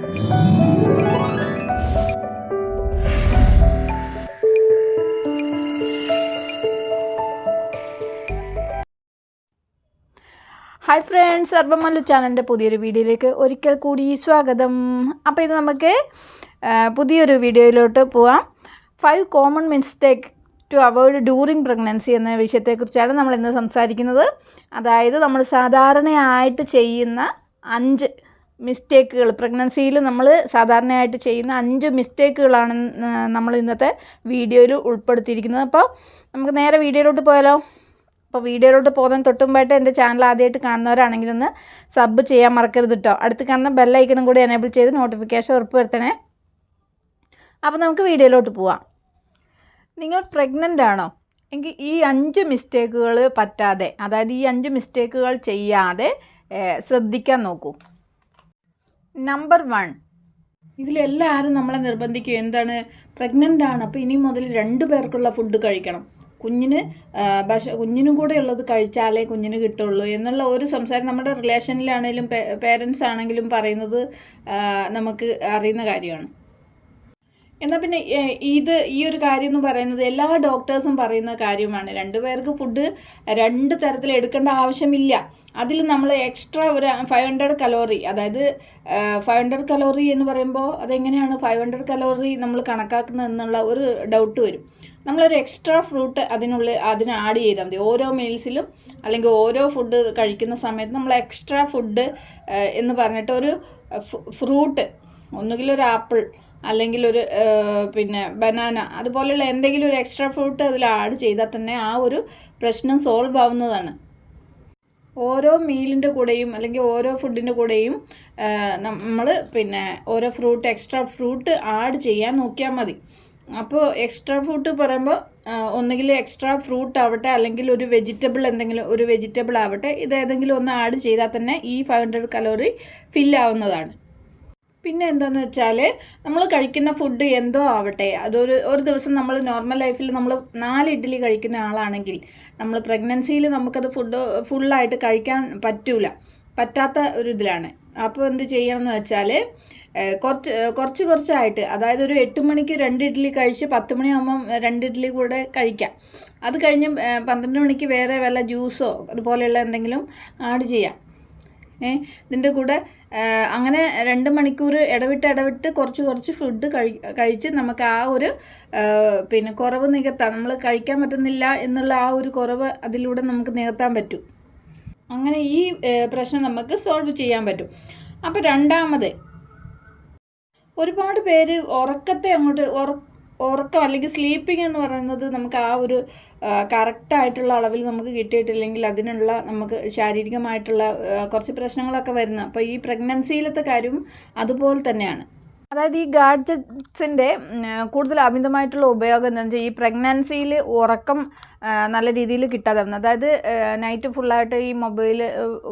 Hi friends സർവമല്ലു ചാനലിന്റെ പുതിയൊരു വീഡിയോയിലേക്ക് ഒരിക്കൽ കൂടി സ്വാഗതം. അപ്പോൾ ഇത് നമുക്ക് പുതിയൊരു വീഡിയോയിലോട്ട് പോവാം. Five common mistake to avoid during pregnancy എന്ന വിഷയത്തെക്കുറിച്ചാണ് നമ്മൾ ഇന്ന് സംസാരിക്കുന്നത്. അതായത് നമ്മൾ സാധാരണയായിട്ട് ചെയ്യുന്ന അഞ്ച് മിസ്റ്റേക്കുകൾ. പ്രഗ്നൻസിയിൽ നമ്മൾ സാധാരണയായിട്ട് ചെയ്യുന്ന അഞ്ച് മിസ്റ്റേക്കുകളാണ് നമ്മൾ ഇന്നത്തെ വീഡിയോയിൽ ഉൾപ്പെടുത്തിയിരിക്കുന്നത്. അപ്പോൾ നമുക്ക് നേരെ വീഡിയോയിലോട്ട് പോയാലോ? അപ്പോൾ വീഡിയോയിലോട്ട് പോകുന്നതിന് തൊട്ടുമ്പായിട്ട് എന്റെ ചാനൽ ആദ്യമായിട്ട് കാണുന്നവരാണെങ്കിൽ ഒന്ന് സബ് ചെയ്യാൻ മറക്കരുത് കേട്ടോ അടുത്ത് കാണുന്ന ബെല്ലൈക്കണും കൂടി എനേബിൾ ചെയ്ത് നോട്ടിഫിക്കേഷൻ ഉറപ്പ് വരുത്തണേ. അപ്പോൾ നമുക്ക് വീഡിയോയിലോട്ട് പോവാം. നിങ്ങൾ പ്രഗ്നന്റ് ആണോ? എങ്കിൽ ഈ അഞ്ച് മിസ്റ്റേക്കുകൾ പറ്റാതെ അതായത് ഈ അഞ്ച് മിസ്റ്റേക്കുകൾ ചെയ്യാതെ ശ്രദ്ധിക്കാൻ നോക്കൂ. നമ്പർ വൺ ഇതിലെല്ലാവരും നമ്മളെ നിർബന്ധിക്കും എന്താണ്? പ്രഗ്നന്റ് ആണ്. അപ്പോൾ ഇനി മുതൽ രണ്ട് പേർക്കുള്ള ഫുഡ് കഴിക്കണം. കുഞ്ഞിന് ഭക്ഷ കുഞ്ഞിനും കൂടെ ഉള്ളത് കഴിച്ചാലേ കുഞ്ഞിന് കിട്ടുള്ളൂ എന്നുള്ള ഒരു സംസാരം നമ്മുടെ റിലേഷനിലാണെങ്കിലും പേരൻസ് ആണെങ്കിലും പറയുന്നത് നമുക്ക് അറിയുന്ന കാര്യമാണ്. എന്നാൽ പിന്നെ ഇത് ഈ ഒരു കാര്യം എന്ന് പറയുന്നത് എല്ലാ ഡോക്ടേഴ്സും പറയുന്ന കാര്യമാണ്. രണ്ടുപേർക്ക് ഫുഡ് രണ്ട് തരത്തിൽ എടുക്കേണ്ട ആവശ്യമില്ല. അതിൽ നമ്മൾ എക്സ്ട്രാ ഒരു ഫൈവ് ഹൺഡ്രഡ് കലോറി അതായത് ഫൈവ് ഹൺഡ്രഡ് കലോറി എന്ന് പറയുമ്പോൾ അതെങ്ങനെയാണ് ഫൈവ് ഹൺഡ്രഡ് കലോറി നമ്മൾ കണക്കാക്കുന്നത് എന്നുള്ള ഒരു ഡൗട്ട് വരും. നമ്മളൊരു എക്സ്ട്രാ ഫ്രൂട്ട് അതിനുള്ളിൽ അതിന് ആഡ് ചെയ്താൽ മതി. ഓരോ മീൽസിലും അല്ലെങ്കിൽ ഓരോ ഫുഡ് കഴിക്കുന്ന സമയത്ത് നമ്മൾ എക്സ്ട്രാ ഫുഡ് എന്ന് പറഞ്ഞിട്ട് ഒരു ഫ്രൂട്ട് ഒന്നുകിൽ ഒരു ആപ്പിൾ അല്ലെങ്കിൽ ഒരു പിന്നെ ബനാന അതുപോലെയുള്ള എന്തെങ്കിലും ഒരു എക്സ്ട്രാ ഫ്രൂട്ട് അതിൽ ആഡ് ചെയ്താൽ തന്നെ ആ ഒരു പ്രശ്നം സോൾവ് ആവുന്നതാണ്. ഓരോ മീലിന്റെ കൂടെയും അല്ലെങ്കിൽ ഓരോ ഫുഡിന്റെ കൂടെയും നമ്മൾ പിന്നെ ഓരോ ഫ്രൂട്ട് എക്സ്ട്രാ ഫ്രൂട്ട് ആഡ് ചെയ്യാൻ നോക്കിയാൽ മതി. അപ്പോൾ എക്സ്ട്രാ ഫ്രൂട്ട് പറയുമ്പോൾ ഒന്നുകിൽ എക്സ്ട്രാ ഫ്രൂട്ട് ആവട്ടെ അല്ലെങ്കിൽ ഒരു വെജിറ്റബിൾ എന്തെങ്കിലും ഒരു വെജിറ്റബിൾ ആവട്ടെ ഇത് ഏതെങ്കിലും ഒന്ന് ആഡ് ചെയ്താൽ തന്നെ ഈ ഫൈവ് ഹൺഡ്രഡ് കലോറി ഫില്ലാവുന്നതാണ് പിന്നെ എന്താന്ന് വെച്ചാൽ നമ്മൾ കഴിക്കുന്ന ഫുഡ് എന്തോ ആവട്ടെ. അതൊരു ഒരു ദിവസം നമ്മൾ നോർമൽ ലൈഫിൽ നമ്മൾ നാല് ഇഡ്ഡലി കഴിക്കുന്ന ആളാണെങ്കിൽ നമ്മൾ പ്രഗ്നൻസിയിൽ നമുക്കത് ഫുഡ് ഫുള്ളായിട്ട് കഴിക്കാൻ പറ്റൂല. പറ്റാത്ത ഒരു ഇതിലാണ്. അപ്പോൾ എന്ത് ചെയ്യണമെന്ന് വെച്ചാൽ കുറച്ച് കുറച്ച് കുറച്ചായിട്ട് അതായത് ഒരു എട്ട് മണിക്ക് രണ്ട് ഇഡ്ഡലി കഴിച്ച് പത്ത് മണിയാകുമ്പം രണ്ട് ഇഡ്ഡലി കൂടെ കഴിക്കാം. അത് കഴിഞ്ഞ് പന്ത്രണ്ട് മണിക്ക് വേറെ വല്ല ജ്യൂസോ അതുപോലെയുള്ള എന്തെങ്കിലും ആഡ് ചെയ്യാം. ഇതിന്റെ കൂടെ അങ്ങനെ രണ്ട് മണിക്കൂർ ഇടവിട്ട് ഇടവിട്ട് കുറച്ച് കുറച്ച് ഫുഡ് കഴി കഴിച്ച് നമുക്ക് ആ ഒരു പിന്നെ കുറവ് നികത്താം. നമ്മൾ കഴിക്കാൻ പറ്റുന്നില്ല എന്നുള്ള ആ ഒരു കുറവ് അതിലൂടെ നമുക്ക് നികത്താൻ പറ്റും. അങ്ങനെ ഈ പ്രശ്നം നമുക്ക് സോൾവ് ചെയ്യാൻ പറ്റും. അപ്പോൾ രണ്ടാമത് ഒരുപാട് പേര് ഉറക്കത്തെ അങ്ങോട്ട് ഉറ ഉറക്കം അല്ലെങ്കിൽ സ്ലീപ്പിംഗ് എന്ന് പറയുന്നത് നമുക്ക് ആ ഒരു കറക്റ്റായിട്ടുള്ള അളവിൽ നമുക്ക് കിട്ടിയിട്ടില്ലെങ്കിൽ അതിനുള്ള നമുക്ക് ശാരീരികമായിട്ടുള്ള കുറച്ച് പ്രശ്നങ്ങളൊക്കെ വരുന്നത് അപ്പോൾ ഈ പ്രഗ്നൻസിയിലത്തെ കാര്യം അതുപോലെ തന്നെയാണ്. അതായത് ഈ ഗാഡ്ജറ്റ്സിന്റെ കൂടുതൽ അമിതമായിട്ടുള്ള ഉപയോഗം എന്താണെന്ന് വെച്ചാൽ ഈ പ്രഗ്നൻസിയിൽ ഉറക്കം നല്ല രീതിയിൽ കിട്ടാതെ വന്നു അതായത് നൈറ്റ് ഫുള്ളായിട്ട് ഈ മൊബൈൽ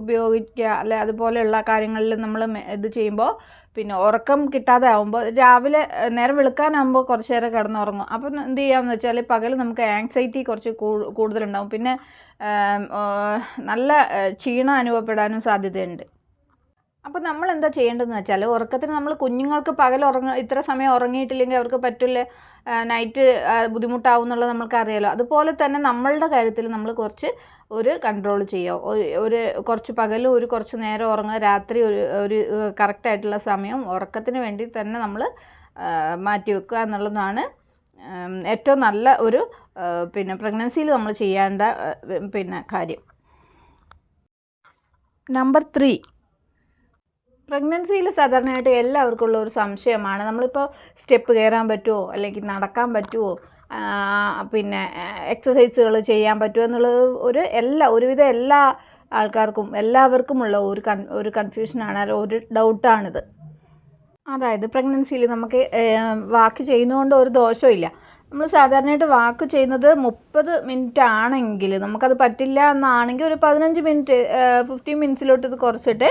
ഉപയോഗിക്കുക അല്ലെ അതുപോലെയുള്ള കാര്യങ്ങളിൽ നമ്മൾ ഇത് ചെയ്യുമ്പോൾ പിന്നെ ഉറക്കം കിട്ടാതെ ആകുമ്പോൾ രാവിലെ നേരം വെളുക്കാനാകുമ്പോൾ കുറച്ച് നേരം കിടന്നുറങ്ങും. അപ്പം എന്ത് ചെയ്യാമെന്ന് വെച്ചാൽ പകൽ നമുക്ക് ആങ്സൈറ്റി കുറച്ച് കൂടുതലുണ്ടാകും പിന്നെ നല്ല ക്ഷീണം അനുഭവപ്പെടാനും സാധ്യതയുണ്ട്. അപ്പോൾ നമ്മൾ എന്താ ചെയ്യേണ്ടതെന്ന് വെച്ചാൽ ഉറക്കത്തിന് നമ്മൾ കുഞ്ഞുങ്ങൾക്ക് പകൽ ഉറങ്ങ ഇത്ര സമയം ഉറങ്ങിയിട്ടില്ലെങ്കിൽ അവർക്ക് പറ്റില്ല നൈറ്റ് ബുദ്ധിമുട്ടാവും എന്നുള്ളത് നമുക്കറിയാലോ അതുപോലെ തന്നെ നമ്മളുടെ കാര്യത്തിൽ നമ്മൾ കുറച്ച് ഒരു കൺട്രോൾ ചെയ്യുക. ഒരു കുറച്ച് പകലും ഒരു കുറച്ച് നേരം ഉറങ്ങുക രാത്രി ഒരു ഒരു കറക്റ്റായിട്ടുള്ള സമയം ഉറക്കത്തിന് വേണ്ടി തന്നെ നമ്മൾ മാറ്റി വെക്കുക എന്നുള്ളതാണ് ഏറ്റവും നല്ല ഒരു പിന്നെ പ്രഗ്നൻസിയിൽ നമ്മൾ ചെയ്യേണ്ട പിന്നെ കാര്യം. നമ്പർ ത്രീ പ്രഗ്നൻസിയിൽ സാധാരണയായിട്ട് എല്ലാവർക്കും ഉള്ള ഒരു സംശയമാണ്. നമ്മളിപ്പോൾ സ്റ്റെപ്പ് കയറാൻ പറ്റുമോ അല്ലെങ്കിൽ നടക്കാൻ പറ്റുമോ പിന്നെ എക്സസൈസുകൾ ചെയ്യാൻ പറ്റുമോ എന്നുള്ളത് ഒരു എല്ലാ ഒരുവിധ എല്ലാ ആൾക്കാർക്കും എല്ലാവർക്കുമുള്ള ഒരു കൺ ഒരു കൺഫ്യൂഷനാണ് ഒരു ഡൗട്ടാണിത് അതായത് പ്രഗ്നൻസിയിൽ നമുക്ക് വാക്ക് ചെയ്യുന്നതുകൊണ്ട് ഒരു ദോഷമില്ല നമ്മൾ സാധാരണയായിട്ട് വാക്ക് ചെയ്യുന്നത് മുപ്പത് മിനിറ്റ് ആണെങ്കിൽ നമുക്കത് പറ്റില്ല എന്നാണെങ്കിൽ ഒരു പതിനഞ്ച് മിനിറ്റ് ഫിഫ്റ്റീൻ മിനിറ്റ്സിലോട്ട് ഇത് കുറച്ചിട്ട്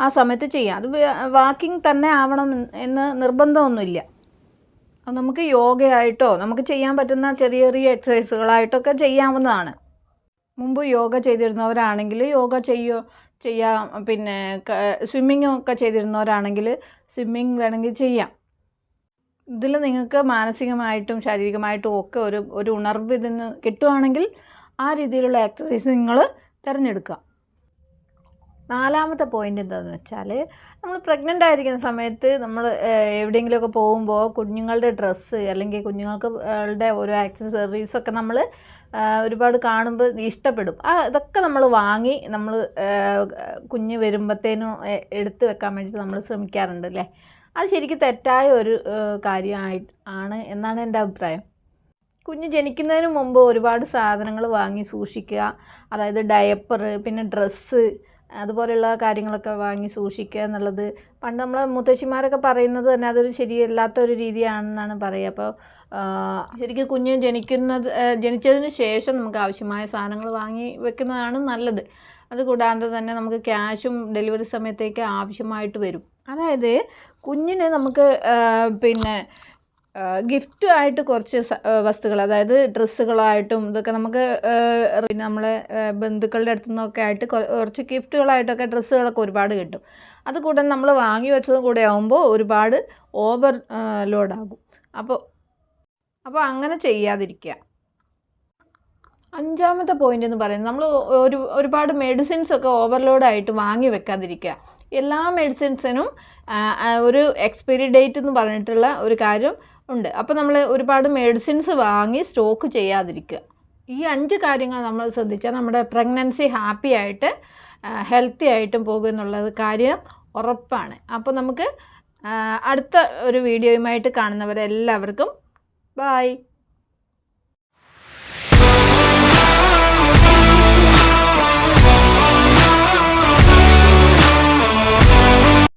ആ സമയത്ത് ചെയ്യാം. അത് വാക്കിംഗ് തന്നെ ആവണം എന്ന് നിർബന്ധമൊന്നുമില്ല. അത് നമുക്ക് യോഗയായിട്ടോ നമുക്ക് ചെയ്യാൻ പറ്റുന്ന ചെറിയ ചെറിയ എക്സസൈസുകളായിട്ടൊക്കെ ചെയ്യാവുന്നതാണ്. മുമ്പ് യോഗ ചെയ്തിരുന്നവരാണെങ്കിൽ യോഗ ചെയ്യോ ചെയ്യാം. പിന്നെ സ്വിമ്മിങ് ഒക്കെ ചെയ്തിരുന്നവരാണെങ്കിൽ സ്വിമ്മിങ് വേണമെങ്കിൽ ചെയ്യാം. ഇതിൽ നിങ്ങൾക്ക് മാനസികമായിട്ടും ശാരീരികമായിട്ടും ഒക്കെ ഒരു ഒരു ഉണർവ് ഇതിൽ നിന്ന് കിട്ടുവാണെങ്കിൽ ആ രീതിയിലുള്ള എക്സസൈസ് നിങ്ങൾ തിരഞ്ഞെടുക്കുക. നാലാമത്തെ പോയിന്റ് എന്താണെന്ന് വെച്ചാൽ നമ്മൾ പ്രഗ്നന്റ് ആയിരിക്കുന്ന സമയത്ത് നമ്മൾ എവിടെയെങ്കിലുമൊക്കെ പോകുമ്പോൾ കുഞ്ഞുങ്ങളുടെ ഡ്രസ്സ് അല്ലെങ്കിൽ കുഞ്ഞുങ്ങൾക്ക് ഓരോ ആക്സസറീസൊക്കെ നമ്മൾ ഒരുപാട് കാണുമ്പോൾ ഇഷ്ടപ്പെടും. ആ ഇതൊക്കെ നമ്മൾ വാങ്ങി നമ്മൾ കുഞ്ഞ് വരുമ്പോഴത്തേനും എടുത്തു വെക്കാൻ വേണ്ടിയിട്ട് നമ്മൾ ശ്രമിക്കാറുണ്ട് അല്ലേ? അത് ശരിക്കും തെറ്റായ ഒരു കാര്യമായി ആണ് എന്നാണ് എന്റെ അഭിപ്രായം. കുഞ്ഞ് ജനിക്കുന്നതിന് മുമ്പ് ഒരുപാട് സാധനങ്ങൾ വാങ്ങി സൂക്ഷിക്കുക അതായത് ഡയപ്പർ പിന്നെ ഡ്രസ്സ് അതുപോലെയുള്ള കാര്യങ്ങളൊക്കെ വാങ്ങി സൂക്ഷിക്കുക എന്നുള്ളത്. പണ്ട് നമ്മളെ മുത്തശ്ശിമാരൊക്കെ പറയുന്നത് തന്നെ അതൊരു ശരിയല്ലാത്ത ഒരു രീതിയാണെന്നാണ് പറയുക. അപ്പോൾ ശരിക്കും കുഞ്ഞ് ജനിക്കുന്നത് ജനിച്ചതിന് ശേഷം നമുക്ക് ആവശ്യമായ സാധനങ്ങൾ വാങ്ങി വെക്കുന്നതാണ് നല്ലത്. അതുകൂടാതെ തന്നെ നമുക്ക് ക്യാഷും ഡെലിവറി സമയത്തേക്ക് ആവശ്യമായിട്ട് വരും. അതായത് കുഞ്ഞിന് നമുക്ക് പിന്നെ ഗിഫ്റ്റ് ആയിട്ട് കുറച്ച് വസ്തുക്കൾ അതായത് ഡ്രസ്സുകളായിട്ടും ഇതൊക്കെ നമുക്ക് പിന്നെ നമ്മളെ ബന്ധുക്കളുടെ അടുത്തു നിന്നൊക്കെ ആയിട്ട് കുറച്ച് ഗിഫ്റ്റുകളായിട്ടൊക്കെ ഡ്രസ്സുകളൊക്കെ ഒരുപാട് കിട്ടും. അത് കൂടെ നമ്മൾ വാങ്ങി വെച്ചതും കൂടെ ആകുമ്പോൾ ഒരുപാട് ഓവർ ലോഡാകും. അപ്പോൾ അപ്പോൾ അങ്ങനെ ചെയ്യാതിരിക്കുക. അഞ്ചാമത്തെ പോയിന്റ് എന്ന് പറയുന്നത് നമ്മൾ ഒരു ഒരുപാട് മെഡിസിൻസ് ഒക്കെ ഓവർലോഡായിട്ട് വാങ്ങി വെക്കാതിരിക്കുക. എല്ലാ മെഡിസിൻസിനും ഒരു എക്സ്പയറി ഡേറ്റ് എന്ന് പറഞ്ഞിട്ടുള്ള ഒരു കാര്യം ഉണ്ട്. അപ്പോൾ നമ്മൾ ഒരുപാട് മെഡിസിൻസ് വാങ്ങി സ്റ്റോക്ക് ചെയ്യാതിരിക്കുക. ഈ അഞ്ച് കാര്യങ്ങൾ നമ്മൾ ശ്രദ്ധിച്ചാൽ നമ്മുടെ പ്രഗ്നൻസി ഹാപ്പി ആയിട്ട് ഹെൽത്തി ആയിട്ടും പോകും എന്നുള്ളത് കാര്യം ഉറപ്പാണ്. അപ്പോൾ നമുക്ക് അടുത്ത ഒരു വീഡിയോയുമായിട്ട് കാണുന്നവരെല്ലാവർക്കും ബായ്